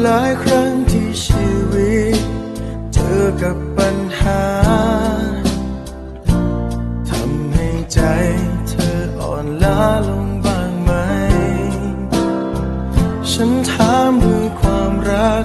หลายครั้งที่ชีวิต เจอกับปัญหาทำให้ใจเธออ่อนล้าลงบ้างไหม ฉันถามด้วยความรัก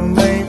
lonely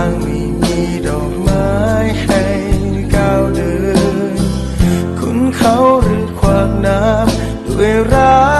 างไม่มีดอกไม้ให้ก้าวเดิน คุณเขาหรือความน้ำด้วยรัก